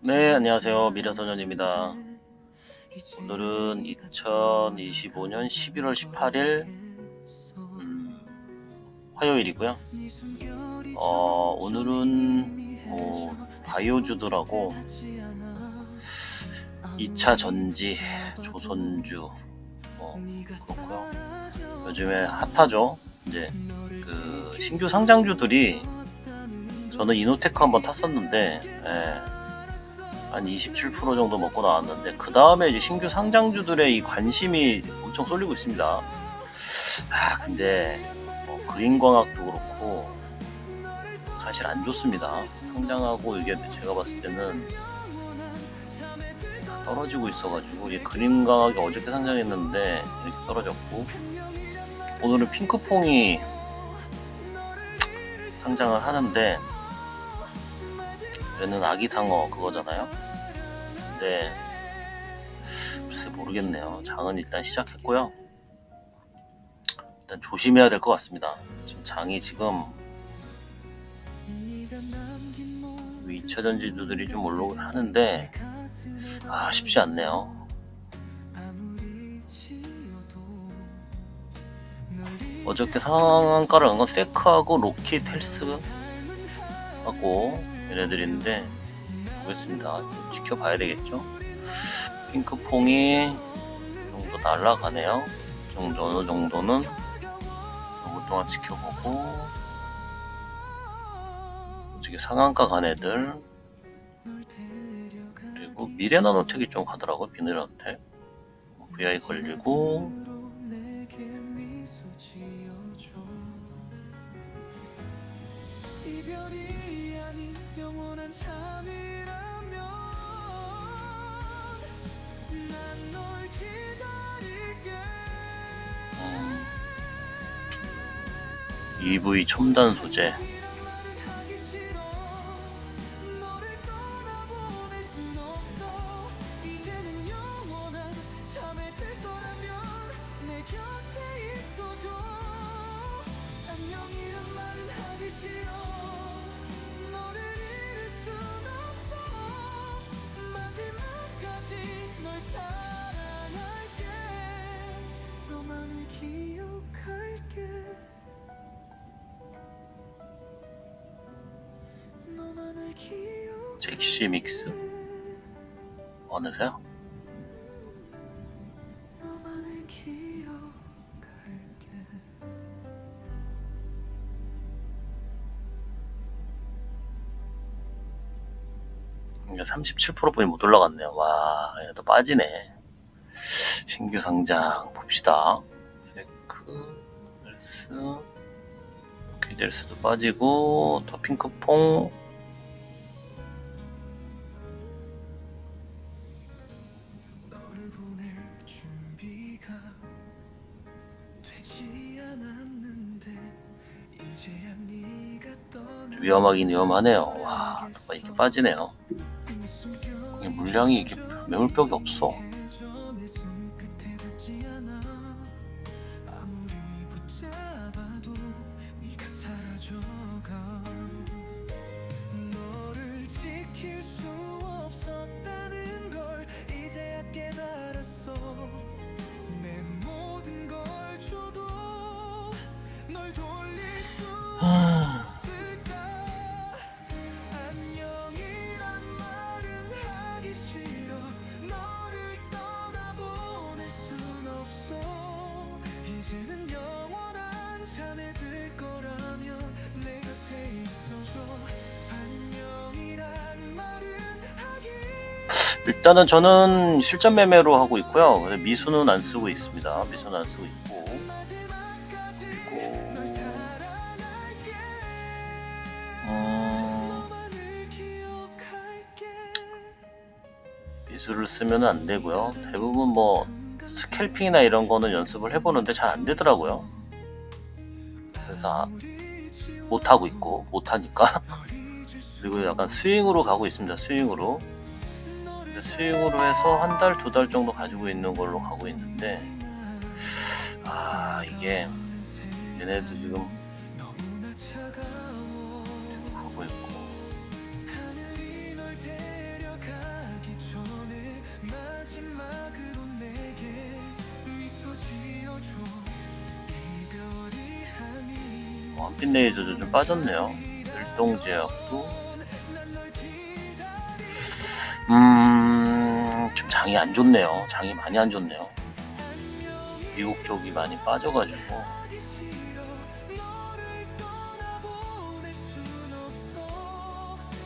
네, 안녕하세요. 미래소년입니다. 오늘은 2025년 11월 18일 음, 화요일이고요. 어, 오늘은 뭐 바이오주드라고 2차 전지, 조선주 뭐 그렇고요. 요즘에 핫하죠. 이제 그 신규 상장주들이 저는 이노테크 한번 탔었는데 예, 한27% 정도 먹고 나왔는데 그 다음에 이제 신규 상장주들의 이 관심이 엄청 쏠리고 있습니다. 아 근데 뭐 그린광학도 그렇고 사실 안 좋습니다. 상장하고 이게 제가 봤을 때는 다 떨어지고 있어가지고 이 그린광학이 어저께 상장했는데 이렇게 떨어졌고 오늘은 핑크퐁이 상장을 하는데 얘는 아기상어 그거잖아요. 근데 글쎄 모르겠네요. 장은 일단 시작했고요. 일단 조심해야 될 것 같습니다. 지금 장이 지금 2차 전지주들이 좀 올라오긴 하는데 아 쉽지 않네요. 어저께 상한가를 한 건 세크하고 로키 텔스 하고 얘네들인데 보겠습니다. 지켜봐야 되겠죠? 핑크퐁이 이 정도 날라가네요. 이 정도 어느 정도는 조금 동안 지켜보고 어떻게 상한가 간 애들 그리고 미래 나노텍이 좀 가더라고 비늘 한테 VI 걸리고 기다릴게. 음, EV 첨단 소재 이게 37%뿐이 못 올라갔네요. 와, 얘도 빠지네. 신규 상장 봅시다. 세크, 헬스, 키델스도 빠지고, 더 핑크퐁, 위험하긴 위험하네요. 와, 또 이렇게 빠지네요. 이게 물량이 이게 매물벽이 없어. 일단은 저는 실전 매매로 하고 있고요. 미수는 안 쓰고 있습니다. 미수는 안 쓰고 있고. 그리고, 음, 미수를 쓰면 안 되고요. 대부분 뭐 스캘핑이나 이런 거는 연습을 해보는데 잘 안 되더라고요. 그래서 아, 못 하고 있고 못 하니까 그리고 약간 스윙으로 가고 있습니다. 스윙으로 수익으로 해서 한 달, 두 달 정도 가지고 있는 걸로 가고 있는데, 아, 이게, 얘네도 지금, 하고 있고. 원핀 레이저도 좀 빠졌네요. 일동제약도 음, 좀 장이 안 좋네요. 장이 많이 안 좋네요. 미국 쪽이 많이 빠져가지고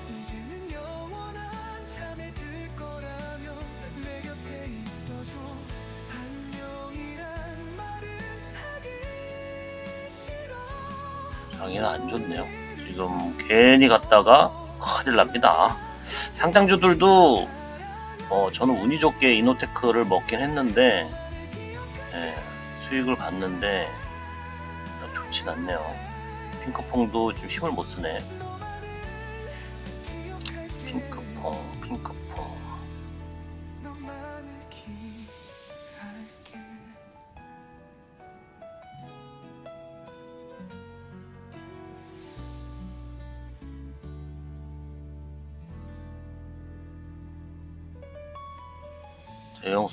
이제는 영원한 잠에 들 거라며 내 곁에 있어줘 안녕이란 말은 하기 싫어 장이 안 좋네요. 지금 괜히 갔다가 큰일 납니다. 상장주들도 어, 저는 운이 좋게 이노테크를 먹긴 했는데 예, 수익을 봤는데 좋진 않네요. 핑크퐁도 지금 힘을 못 쓰네.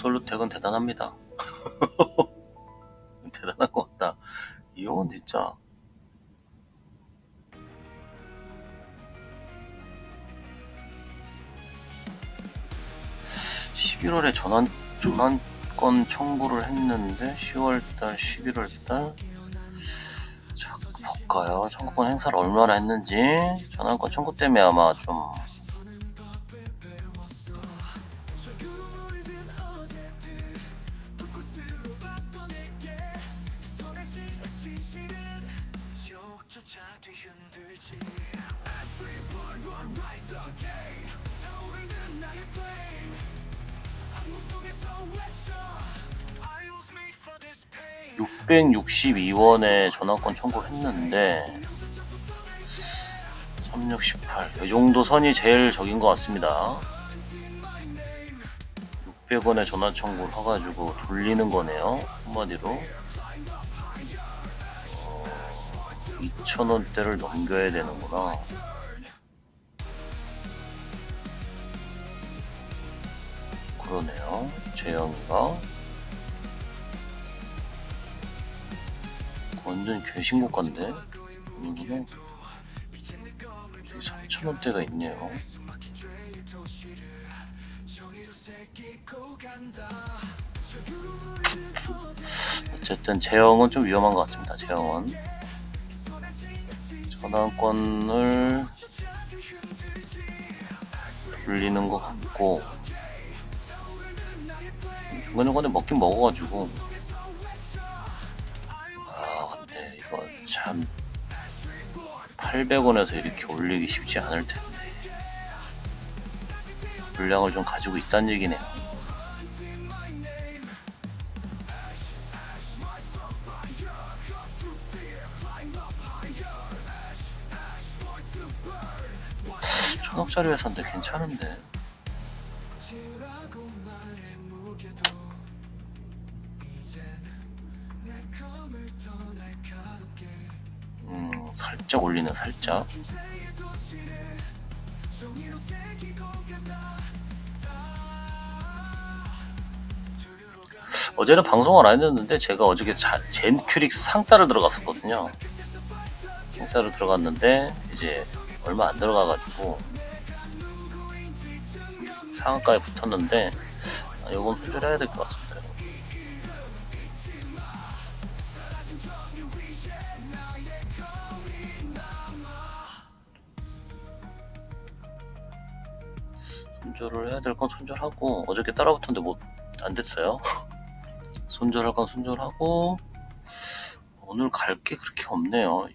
솔루텍은 대단합니다. 대단한 것 같다. 이건 진짜 11월에 전환 전환권 청구를 했는데 10월달, 11월달 자 볼까요? 청구권 행사를 얼마나 했는지 전환권 청구 때문에 아마 좀 362원에 전화권 청구했는데 368. 이 정도 선이 제일 적인 것 같습니다. 600원에 전화 청구를 해가지고 돌리는 거네요. 한마디로. 어, 2,000원대를 넘겨야 되는구나. 그러네요. 재영이가. 완전 개신고가인데? 이거는 3,000원대가 있네요. 어쨌든 제형은 좀 위험한 것 같습니다. 제형은 전환권을 돌리는 것 같고 중간중간에 먹긴 먹어가지고 참 800원에서 이렇게 올리기 쉽지 않을 텐데 물량을 좀 가지고 있다는 얘기네요. 천억짜리 회사인데 괜찮은데 살짝 어제는 방송을 안 했는데 제가 어저께 자, 젠 큐릭스 상따를 들어갔었거든요. 상따를 들어갔는데 이제 얼마 안 들어가가지고 상한가에 붙었는데 아, 이건 손절해야 될 것 같습니다. 손절을 해야 될 건 손절하고 어저께 따라붙었는데 못 안 됐어요. 손절할 건 손절하고 오늘 갈 게 그렇게 없네요.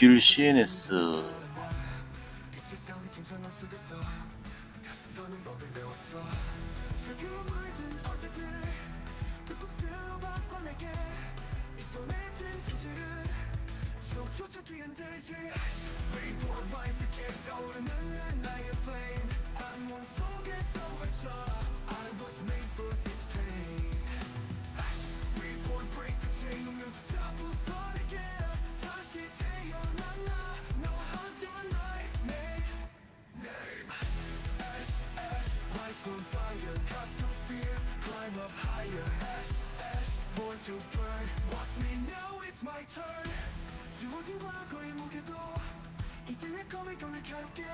육일 CNS 주어진 과 거의 무게도 이제 내 검을 경을 켜롭게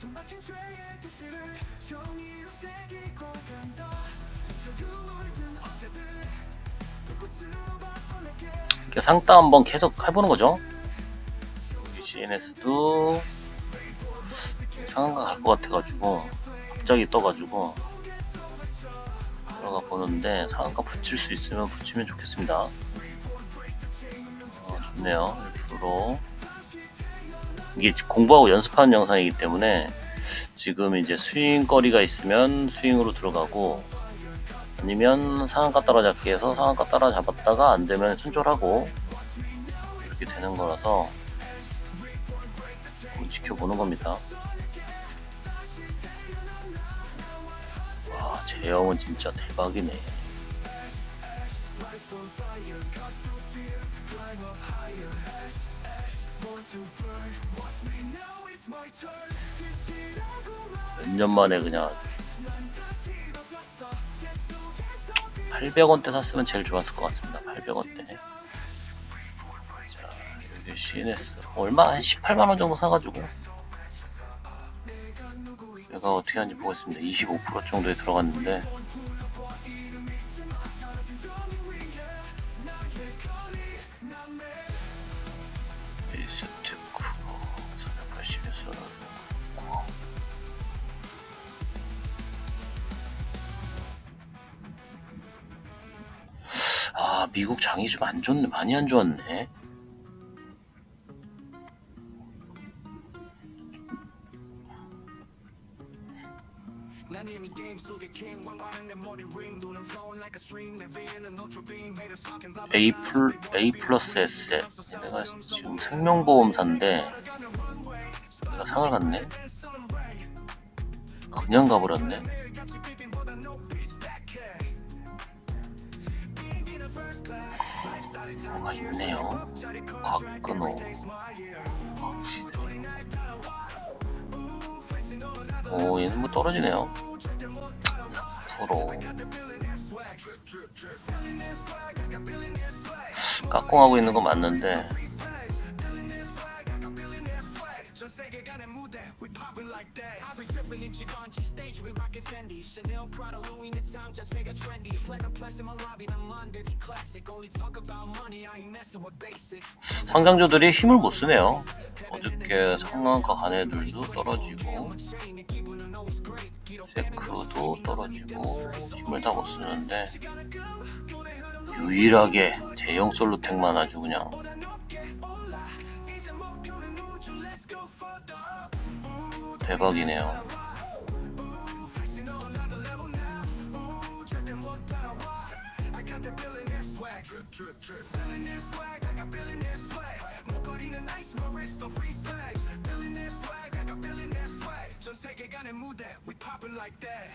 손박힌 죄의 도시를 정의로 새기고 간다 저 유물든 어제들 상따 한번 계속 해보는 거죠. CNS도 상한가 갈 것 같아가지고 갑자기 떠가지고 들어가 보는데 상한가 붙일 수 있으면 붙이면 좋겠습니다. 어, 좋네요. 1%. 이게 공부하고 연습하는 영상이기 때문에 지금 이제 스윙 거리가 있으면 스윙으로 들어가고 아니면 상한가 따라잡기 해서 상한가 따라잡았다가 안 되면 손절하고 이렇게 되는 거라서 지켜보는 겁니다. 와, 제형은 진짜 대박이네. 몇 년 만에 그냥 800원대 샀으면 제일 좋았을 것 같습니다. 800원대. 자, 여기 CNS 얼마 한 18만 원 정도 사가지고 얘가 어떻게 하는지 보겠습니다. 25% 정도에 들어갔는데 미국 장이 좀 안 좋네 많이 안 좋았네 A 플 A 플러스 S 내가 지금 생명보험사인데 내가 상을 갔네 그냥 가버렸네 뭐가 있네요. 곽근호. 오 얘는 뭐 떨어지네요. 3% 깍공하고 있는 거 맞는데 In Givenchy stage we rockin' Fendi Chanel Prada Louis 내삶 자체가 trendy Platinum plus in my lobby 난 Monday classic Only talk about money I ain't messing with basic 상장주들이 힘을 못 쓰네요. 어저께 상한가 간 애들도 떨어지고 세크도 떨어지고 힘을 다 못 쓰는데 유일하게 대형 솔로텍만 아주 그냥 대박이네요. got the billionaire swag drip drip drip billionaire swag I got billionaire swag 목걸이는 ice my wrist on free swag billionaire swag I got billionaire swag 전 세계관의 무대 we popping like that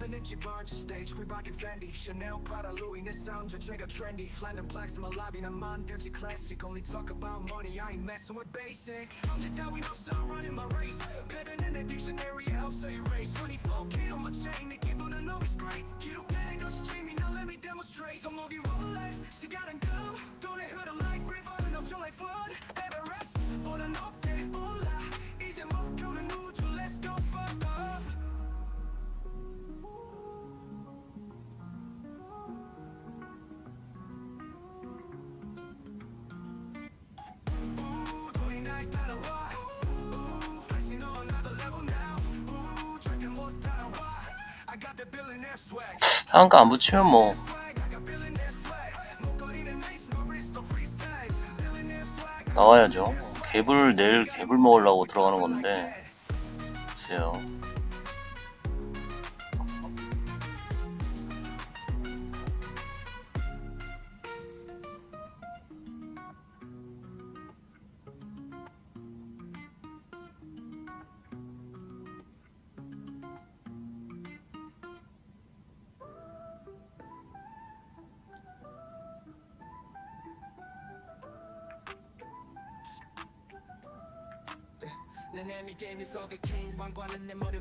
I'll be dripping in Givenchy stage we rockin' Fendi Chanel Prada Louis 내삶 자체가 trendy Platinum plaques in my lobby 난 만들지 classic Only talk about money I ain't messing with basic 형제 따윈 없어 I'm running my race 패배는 내 dictionary helps I erase 24K on my chain 내 기분은 always great 기록해 너 streaming now let me demonstrate 손목이 Rolex 시간은 금 돈의 흐름 like river 넘쳐 like flood Everest 보다 높게 올라 이제 목표는 우주 Let's go 따라와 Ooh, flexing on another level now Ooh, 절대 못 따라와 I got the billionaire swag 상한가 안 붙이면 뭐 나와야죠. 갭을 내일 갭을 먹으려고 들어가는 건데 글쎄요.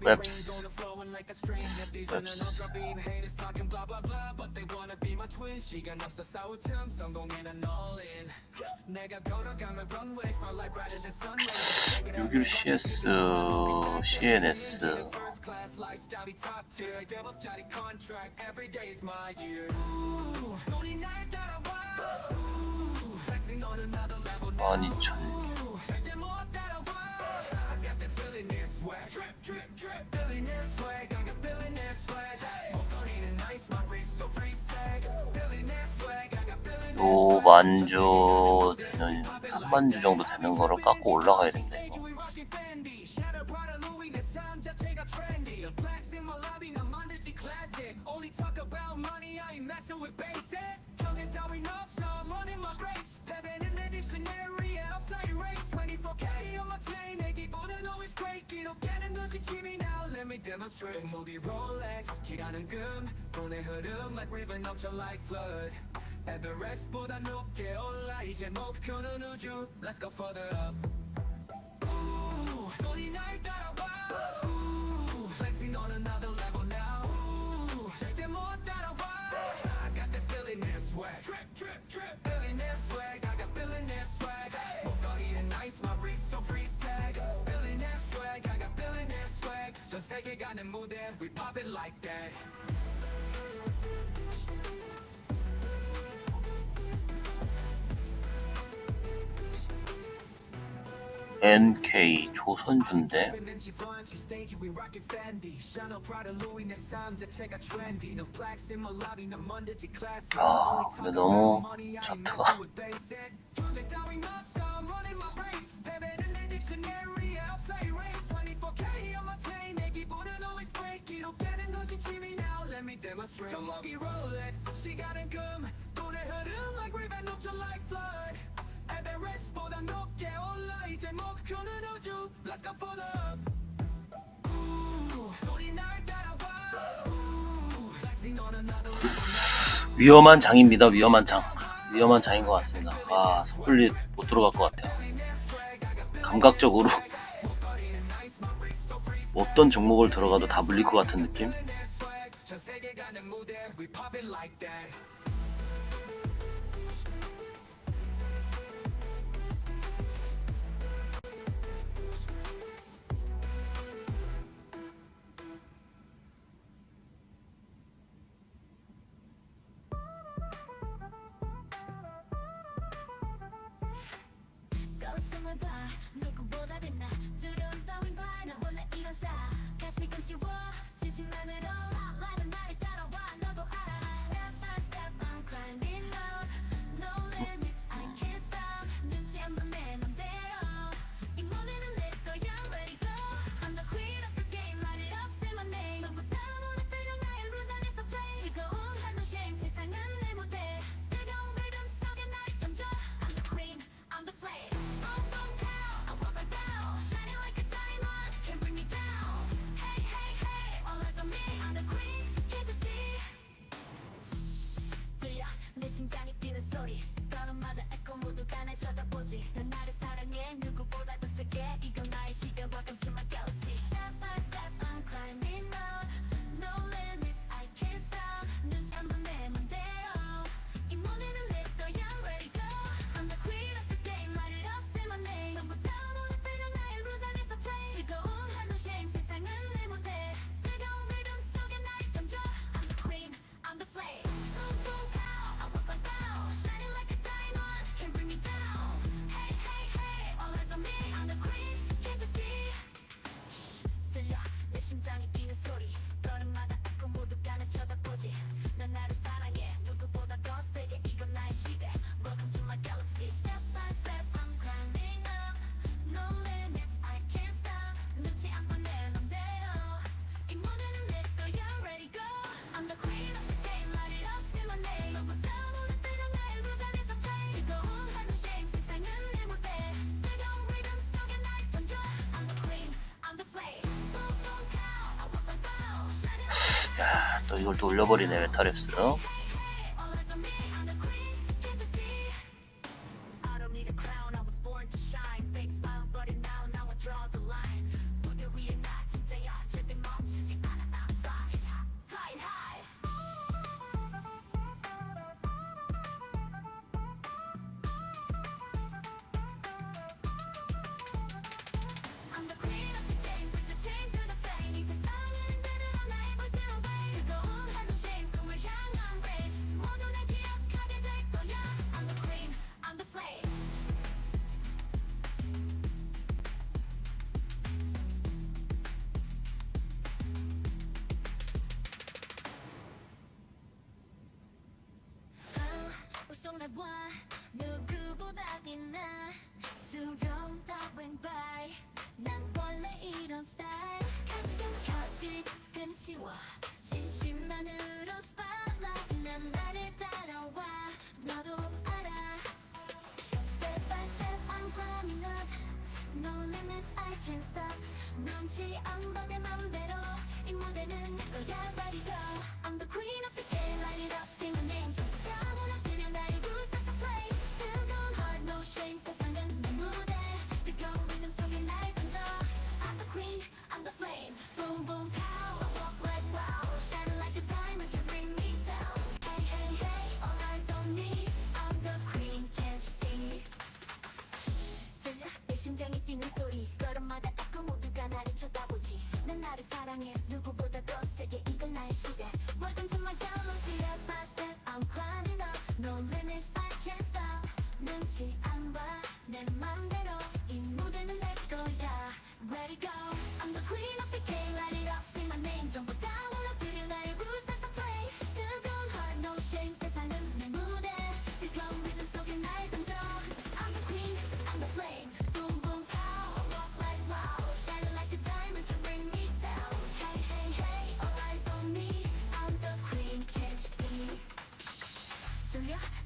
웹스 웹스 유길 CS CNS 만 이천 요 만주 되는 3만주 정도 되는 거를 깎고 올라가야 된다 이거. Demonstrate 모두 Rolex 기라는 금 돈의 흐름 like river 넘쳐 like flood 에베레스트보다 높게 올라 이제 목표는 우주 Let's go further up 세계 가는 무대 we pop it like that. NK 조선주인데? 벤치 펀치 스테이지 level 위험한 장입니다. 위험한 장. 위험한 장인 것 같습니다. 아 섣불리 못 들어갈 것 같아요. 감각적으로 어떤 종목을 들어가도 다 물릴 것 같은 느낌? 전 세계 가는 무대 We pop it like that. 거슴을 봐. 누구보다 빛나. 두려움 따윈 봐나 원래 이런 스타일. 가식은 지워. 진심만으로 또 이걸 또 올려버리네 메타랩스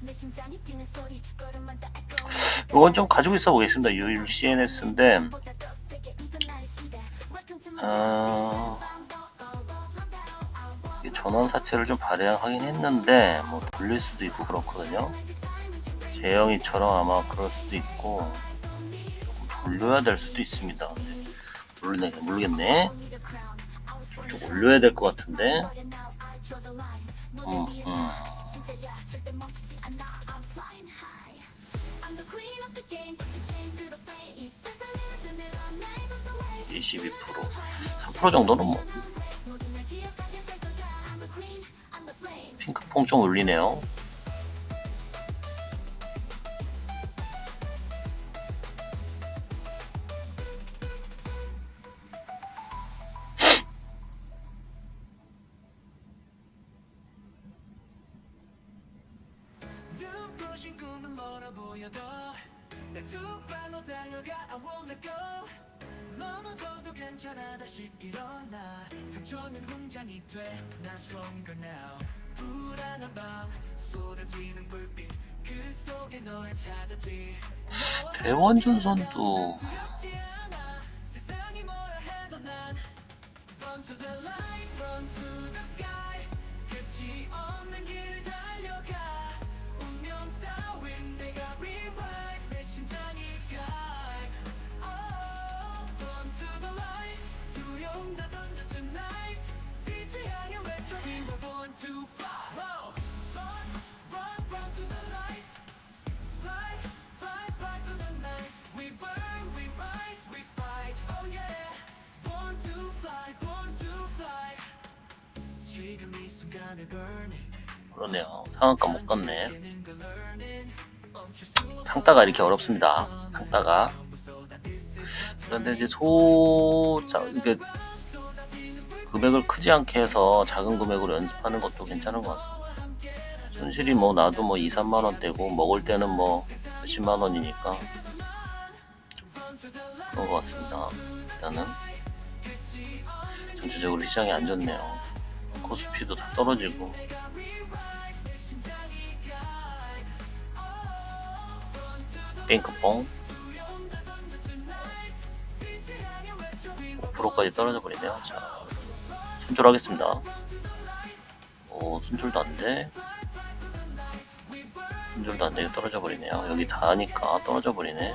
내 심장이 뛰는 소리 걸음마다 이건 좀 가지고 있어 보겠습니다. UCNS인데. 어, 이게 전원 사체를 좀 발행하긴 했는데 뭐 돌릴 수도 있고 그렇거든요. 재영이처럼 아마 그럴 수도 있고 조금 돌려야 될 수도 있습니다. 모르네, 모르겠네. 좀 올려야 될 것 같은데. 음, 음. 22% 3% 정도는 뭐. 핑크퐁 좀 올리네요 born to fly Whoa. We burn, we rise, we fight. Oh yeah. Born to fly, born to fly. 지금 이 순간을 burning. 그러네요. 상한가 못 갔네. 없어. 상따가 이렇게 어렵습니다. 상따가. 그런데 이제 소 자, 이게 금액을 크지 않게 해서 작은 금액으로 연습하는 것도 괜찮은 것 같습니다. 손실이 뭐 나도 뭐 2, 3만 원대고 먹을 때는 뭐 몇십만 원이니까 그런 것 같습니다. 일단은 전체적으로 시장이 안 좋네요. 코스피도 다 떨어지고 땡크뽕 5%까지 떨어져 버리네요. 자, 손절하겠습니다. 오, 손절도 안 돼. 손절도 안 되게 떨어져 버리네요. 여기 닿으니까 떨어져 버리네.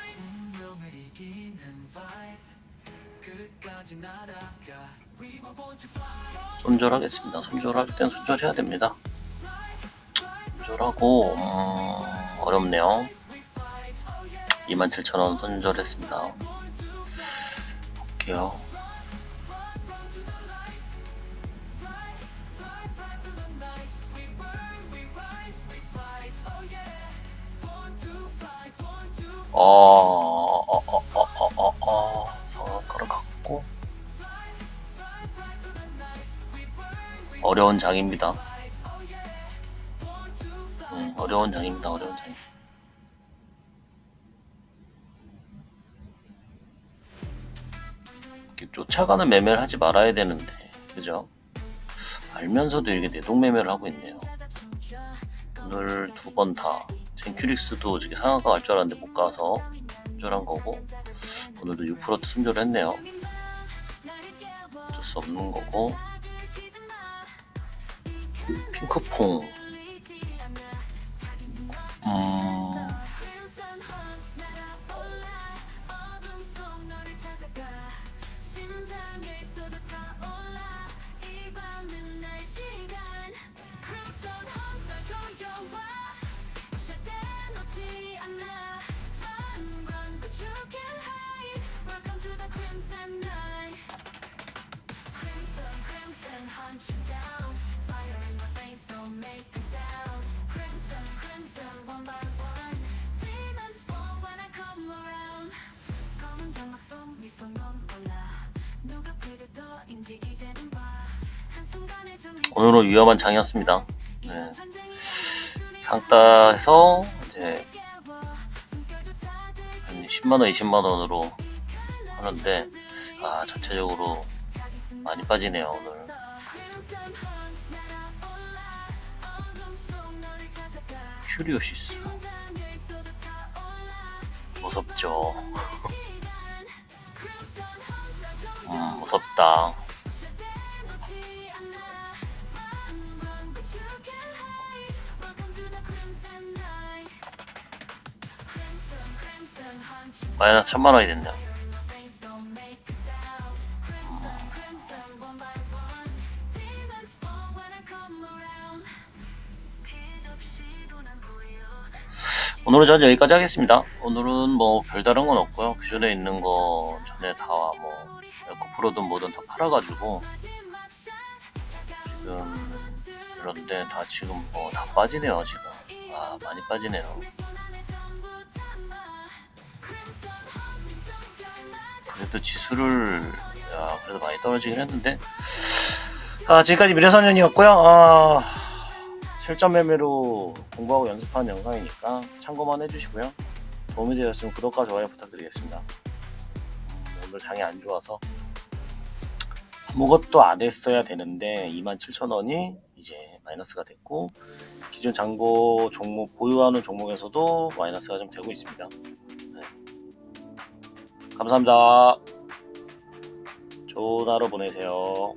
손절하겠습니다. 손절할 땐 손절해야 됩니다. 손절하고 음, 어렵네요. 27,000원 손절했습니다. 볼게요. 어, 어, 어려운 장입니다. 음, 어려운 장입니다. 어려운 장. 이렇게 쫓아가는 매매를 하지 말아야 되는데, 그죠? 알면서도 이렇게 내동 매매를 하고 있네요. 오늘 두 번 다. 젠큐릭스도 지금 상한가 갈 줄 알았는데 못 가서 손절한 거고, 오늘도 6% 손절했네요. 어쩔 수 없는 거고, 핑크퐁. 음, 오늘은 위험한 장이었습니다. 네. 상따해서 이제 한 10만 원, 20만 원으로 하는데, 아, 전체적으로 많이 빠지네요, 오늘. 큐리오시스. 무섭죠. 음, 무섭다. 마이너스 천만 원이 됐네요. 오늘은 전 여기까지 하겠습니다. 오늘은 뭐 별다른 건 없고요. 기존에 있는 거 전에 다 뭐 에코프로든 뭐든 다 팔아가지고 지금 그런데 다 지금 뭐 다 빠지네요 지금. 아 많이 빠지네요. 그래도 지수를 야 그래도 많이 떨어지긴 했는데 아 지금까지 미래소년이었고요. 아, 실전 매매로 공부하고 연습한 영상이니까 참고만 해주시고요. 도움이 되셨으면 구독과 좋아요 부탁드리겠습니다. 음, 오늘 장이 안 좋아서 아무것도 안 했어야 되는데 27,000원이 이제 마이너스가 됐고 기존 잔고 종목 보유하는 종목에서도 마이너스가 좀 되고 있습니다. 네. 감사합니다. 좋은 하루 보내세요.